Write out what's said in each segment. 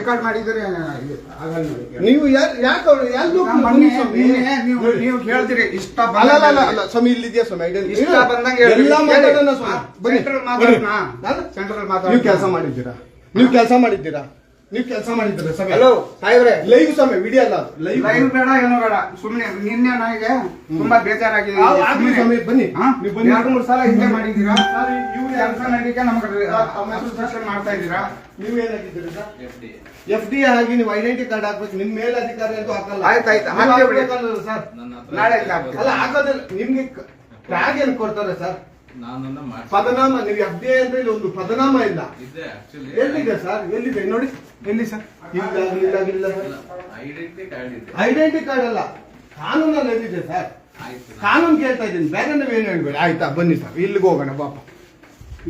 Record ಮಾಡಿದ್ರೆ ಇದು ಆಗಲ್ಲ ನೋಡಿ. ನೀವು ಯಾ- ಯಾಕೆ ಅವ್ರು ಯಾಕೆ ಈಗ ಮೊನ್ನೆ ನಿನ್ನೆ ನೀವು ನೀವು ಕೇಳ್ತೀರಿ ಇಷ್ಟ ಅಲ್ಲ ಅಲ್ಲ ಅಲ್ಲ ಬಂದಂಗೆ ಅಲ್ಲ ಸ್ವಾಮಿ ಇಲ್ಲಿದೆಯಾ ಸ್ವಾಮಿ? ಐಡಿಯಾ ಇಷ್ಟ ಬಂದಂಗೆ. ಎಲ್ಲ ಮಾತಾಡೋಣ ಸ್ವಾಮಿ. ಬನ್ನಿ. ಸೆಂಟ್ರಲ್. ಮಾತಾಡೋಣ. ನೀವು ಕೆಲಸ ಮಾಡಿದ್ದೀರಾ? ನೀವು ಕೆಲಸ ಮಾಡಿದ್ದೀರಾ? ನೀವು ಕೆಲಸ ಮಾಡಿದ್ರೆ ಸಮಯ? ಹಲೋ ಸಾಹೇಬ್ರೆ. ಲೈವ್ ಸ್ವಾಮಿ ವಿಡಿಯೋ ಅಲ್ಲ ಲೈವ್ ಲೈವ್ ಬೇಡ ಏನು ಬೇಡ. ಸುಮ್ಮನೆ ನಿನ್ನೆ ನನಗೆ ತುಂಬಾ ಬೇಜಾರಾಗಿದೆ. ಆ- ಆಗ್ಲಿ ಸ್ವಾಮಿ, ಬನ್ನಿ. ನೀವು ಬನ್ನಿ. ಎರಡು ಮೂರು ಸಲ ಹಿಂದೆ ಮಾಡಿದ್ದೀರಾ? ಸರ್, ಇವ್ರು ಕೆಲಸ ನಡೀಕೆ ನಮಗೆ ಮಾಡ್ತಾ ಇದ್ದೀರಾ? ನೀವು ಏನಾಗಿದ್ದೀರಿ ಸರ್? ಎಫ್ ಡಿ ಆಗಿ ನೀವು ಐಡೆಂಟಿ ಕಾರ್ಡ್ ಹಾಕ್ಬೇಕು. ನಿಮ್ ಮೇಲಧಿಕಾರಿ ಅಂತೂ ಹಾಕಲ್ಲ. ಆಯ್ತಾಯ್ತು, ಆಯ್ತು. ಹಾಕೇ ಬಿಡಿ. ಹಾಕ್ಬೇಕಲ್ಲ ಸರ್. ನಾಳೆ ಅಲ್ಲ ಹಾಕೋದಿಲ್ಲ. ನಿಮ್ಗೆ ಟ್ಯಾಗ್ ಏನ್ ಕೊಡ್ತಾರೆ ಸರ್? ನಾನನ್ನ ಪದನಾಮ ನೀವು ಅದೇ ಅಂದ್ರೆ ಇಲ್ಲಿ ಒಂದು ಪದನಾಮ ಇಲ್ಲ. ಇದೆ. ಎಲ್ಲಿದೆ ಸರ್? ಎಲ್ಲಿದೆ? ನೋಡಿ ಎಲ್ಲಿ ಸರ್? ಇಲ್ಲ ಇಲ್ಲ, ಇದೆ. ಐಡೆಂಟಿ ಕಾರ್ಡ್ ಅಲ್ಲ. ಕಾನೂನಲ್ಲಿ ಎಲ್ಲಿದೆ ಸರ್? ಆಯ್ತು. ಕಾನೂನು ಕೇಳ್ತಾ ಇದ್ದೀನಿ. ಬೇರೆ ನೀವೇನು ಹೇಳ್ಬೇಡಿ? ಆಯ್ತಾ ಬನ್ನಿ ಸರ್. ಇಲ್ಲಿಗೆ ಹೋಗೋಣ ಬಾಪ.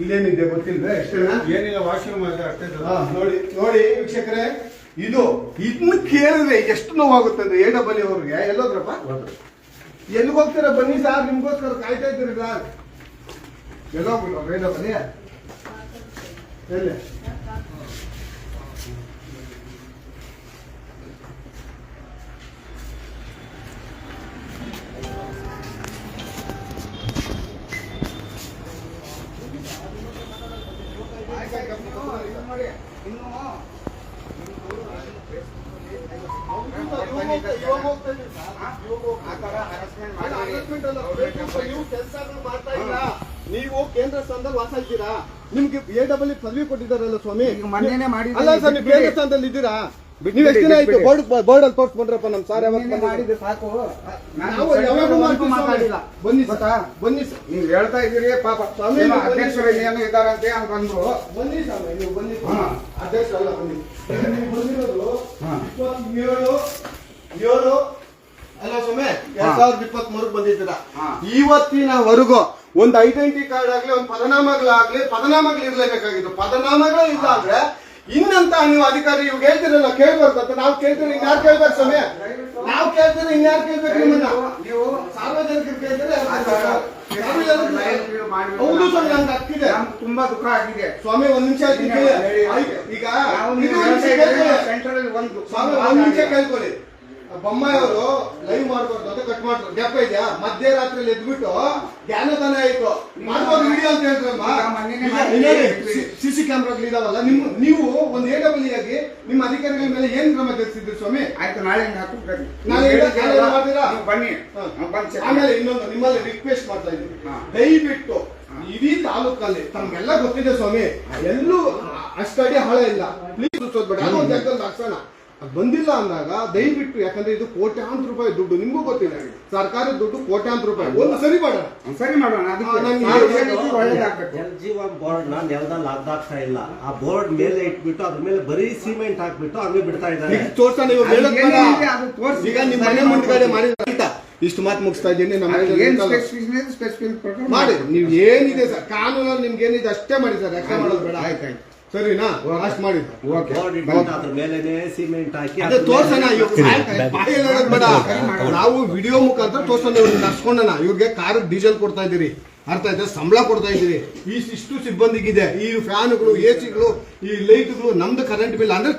ಇಲ್ಲೇನಿದೆ ಗೊತ್ತಿಲ್ವೇ? ಎಷ್ಟೇನಾ? ಏನಿಲ್ಲ ವಾಶ್ರೂಮ್ ಅಷ್ಟೇ ನೋಡಿ ನೋಡಿ ವೀಕ್ಷಕರೇ ಇದು ಇದನ್ನ ಕೇಳಿದ್ರೆ ಎಷ್ಟು ನೋವಾಗುತ್ತೆ ಅಂದ್ರೆ ಎ ಡಬಲ್ ಅವ್ರಿಗೆ? ಎಲ್ಲೋದ್ರಪ್ಪ? ಎಲ್ಲಿಗೆ ಹೋಗ್ತೀರಾ ಬನ್ನಿ ಸರ್ ನಿಮ್ಗೋಸ್ಕರ ಕಾಯ್ತಾ ಇದ್ದೀರಿ ಸರ್. ಎಲ್ಲೋಗ್ಬಿಟ್ಟು ಎ ಡಬಲ್ ಎಲ್ಲಿ ಇವಾಗ ಹೋಗ್ತಾ ಇದ್ದೀರಿ ಸರ್. ಆ ಥರ harassment ಅಲ್ಲ, ಮಾಡಬೇಡಿ. harassment ಅಲ್ಲ, ನೀವು ಕೆಲ್ಸಗಳು ಮಾಡ್ತಾ ಇಲ್ಲ ನೀವು ಕೇಂದ್ರ ಸ್ಥಾನದಲ್ಲಿ ವಾಸ ಇದ್ದೀರಾ? ನಿಮ್ಗೆ ಎ ಡಬಲ್ ಪದವಿ ಕೊಟ್ಟಿದ್ದಾರಲ್ಲ ಸ್ವಾಮಿ. ಅಲ್ಲ ಸರ್ ನೀವು ಕೇಂದ್ರ ಸ್ಥಾನದಲ್ಲಿ ಇದ್ದೀರಾ? ನೀವು ಎಷ್ಟು ದಿನ ಆಯ್ತು. ಬೋರ್ಡ್ ಬೋರ್ಡ್ ಅಲ್ಲಿ ತೋರಿಸ್ಕೊಂಡ್ರಪ್ಪ ನಮ್ ಸಾರ್ ಸಾಕು. ನಾವು ಯಾವಾಗ. ಮಾತಾಡಿಲ್ಲ. ಬನ್ನಿ ಸತಾ ಬನ್ನಿ ಸರ್. ನೀವು ಹೇಳ್ತಾ ಇದೀರಿ ಪಾಪ. ಸ್ವಾಮಿ, ಏನೋ. ಅಧ್ಯಕ್ಷರು ಇನ್ನೇನು ಇದ್ದಾರಂತೆ ಅಂತ ಅಂದ್ರು ಬನ್ನಿ ಸ್ವಾಮಿ ನೀವು ಬನ್ನಿ. ಅಧ್ಯಕ್ಷ ಅಲ್ಲ ಬನ್ನಿ. ನೀವು ಬಂದಿರೋದು. ಇಪ್ಪತ್ತೇಳು ಏಳು ಅಲ್ಲ ಸ್ವಾಮಿ ಎರಡ್. ಸಾವಿರದ ಇಪ್ಪತ್ತ್ ಮೂರಕ್ಕೆ ಬಂದಿದ್ದೀರಾ ಇವತ್ತಿನವರೆಗೂ ಒಂದು ಐಡೆಂಟಿ ಕಾರ್ಡ್ ಆಗ್ಲಿ ಒಂದು ಪದನಾಮಗಳಾಗ್ಲಿ ಪದನಾಮಗಳು ಇರ್ಲೇಬೇಕಾಗಿತ್ತು. ಪದನಾಮಗಳು ಇಲ್ಲ ಅಂದ್ರೆ ಇನ್ನಂತ ನೀವು ಅಧಿಕಾರಿ ಇವಾಗ ಹೇಳ್ತಿರಲ್ಲ ಕೇಳ್ಬಾರ್ದು ಅಂತ. ನಾವು ಕೇಳ್ತೀರಿ ಇನ್ಯಾರು ಕೇಳ್ಬೇಕು ಸ್ವಾಮಿ? ನಾವು ಕೇಳ್ತೀರಿ ಇನ್ಯಾರು ಕೇಳ್ಬೇಕು ನಿಮ್ಮನ್ನ? ನೀವು ಸಾರ್ವಜನಿಕರು ಕೇಳ್ತಾರೆ. ಹೌದು ಸ್ವಾಮಿ ನಮ್ಗೆ ಹಕ್ಕಿದೆ. ನಮ್ಗೆ ತುಂಬಾ ದುಃಖ ಆಗಿದೆ. ಸ್ವಾಮಿ ಒಂದ್ ನಿಮಿಷ ಈಗ. ಸೆಂಟ್ರಲ್ ಒಂದು ಸ್ವಾಮಿ ಒಂದ್ ನಿಮಿಷ ಕೇಳ್ಕೊಳ್ಳಿ. ಬೊಮ್ಮಾಯಿ ಅವರು ಲೈವ್ ಮಾಡ್ಬಾರ್ದು ಅಂತ ಕಟ್ ಮಾಡ್ತಾರೆ. ಜ್ಞಾಪ ಇದೆಯಾ? ಮಧ್ಯರಾತ್ರಿ ಎದ್ಬಿಟ್ಟು ಜ್ಞಾನದಾನ ಆಯ್ತು. ಮಾಡ್ಬೋದು ವಿಡಿಯೋ ಅಂತ ಹೇಳ್ತಾರೆ ಸಿಸಿ ಕ್ಯಾಮ್ರಾಗಳು ಇದಾವಲ್ಲ. ನಿಮ್ ನೀವು ಒಂದ್ ಎ ಡಬಲ್ ಆಗಿ ನಿಮ್ಮ ಅಧಿಕಾರಿಗಳ ಮೇಲೆ ಏನ್ ಕ್ರಮ ತೆಗೆಸಿದ್ರಿ ಸ್ವಾಮಿ? ಆಯ್ತು ನಾಳೆ. ನಾಳೆ? ಬನ್ನಿ. ಆಮೇಲೆ ಇನ್ನೊಂದು ನಿಮ್ಮಲ್ಲಿ ರಿಕ್ವೆಸ್ಟ್ ಮಾಡ್ತಾ ಇದ್ದೀನಿ. ದಯವಿಟ್ಟು ಇಡೀ ತಾಲೂಕಲ್ಲಿ ತಮ್ಗೆಲ್ಲ ಗೊತ್ತಿದೆ ಸ್ವಾಮಿ ಎಲ್ಲೂ ಅಷ್ಟಡಿ ಹಳೆ ಇಲ್ಲ. ಪ್ಲೀಸ್ ಜಾಗದಲ್ಲಿ ಹಾಕ್ಸೋಣ. ಅದು ಬಂದಿಲ್ಲ ಅಂದಾಗ ದಯವಿಟ್ಟು ಯಾಕಂದ್ರೆ ಇದು ಕೋಟ್ಯಾಂತರ ರೂಪಾಯಿ ದುಡ್ಡು. ನಿಮಗೂ ಗೊತ್ತಿಲ್ಲ ಸರ್ಕಾರದ ದುಡ್ಡು ಕೋಟ್ಯಾಂತರ ರೂಪಾಯಿ. ಒಂದು ಸರಿ ಮಾಡೋಣ ಒಂದು ಸರಿ ಮಾಡೋಣ ಬೋರ್ಡ್ನ ನೆಲದಲ್ಲಿ ಅದಾಗ್ತಾ ಇಲ್ಲ. ಆ ಬೋರ್ಡ್ ಮೇಲೆ ಇಟ್ಬಿಟ್ಟು ಅದ್ರ ಮೇಲೆ ಬರೀ ಸಿಮೆಂಟ್ ಹಾಕ್ಬಿಟ್ಟು ಹಂಗೆ ಬಿಡ್ತಾ ಇದ್ದಾರೆ. ತೋರ್ಸೋಣ. ಈಗ ನಿಮ್ಮ ಮನೆ ಮುಂದ್ಗಡೆ ಆಯ್ತಾ? ಇಷ್ಟು ಮಾತು ಮುಗಿಸ್ತಾ ಇದ್ದೀನಿ ನಮ್ಮ ಮಾಡಿ. ನೀವು ಏನಿದೆ ಸರ್? ಕಾನೂನಲ್ಲಿ ನಿಮ್ಗೆ ಏನಿದೆ ಅಷ್ಟೇ ಮಾಡಿ ಸರ್. ಯಾಕೆ ಮಾಡೋದು ಬೇಡ? ಆಯ್ತಾಯ್ತು ಸರಿನಾ? ಅಷ್ಟು ಮಾಡಿ. ಓಕೆ. ಬೋರ್ಡ್ ಇಟ್ಬಿಟ್ಟು ಅದ್ರ ಮೇಲೆನೆ ಸಿಮೆಂಟ್ ಹಾಕಿ ಅದೇ ತೋರ್ಸೋಣ ಬೇಡ. ನಾವು ವಿಡಿಯೋ ಮುಖಾಂತರ ತೋರ್ಸೋಣ ಇವ್ರಿಗೆ ನಡ್ಸ್ಕೊಂಡಣ ಇವ್ರಿಗೆ ಕಾರ್ ಡೀಸೆಲ್ ಕೊಡ್ತಾ ಇದೀರಿ ಅರ್ಥ ಆಯ್ತಾ? ಸಂಬಳ ಕೊಡ್ತಾ ಇದೀರಿ ಈ ಇಷ್ಟು ಸಿಬ್ಬಂದಿಗಿದೆ. ಈ ಫ್ಯಾನ್ಗಳು ಎ ಸಿಗಳು ಈ ಲೈಟ್ಗಳು ನಮ್ದು ಕರೆಂಟ್ ಬಿಲ್ ಅಂದ್ರೆ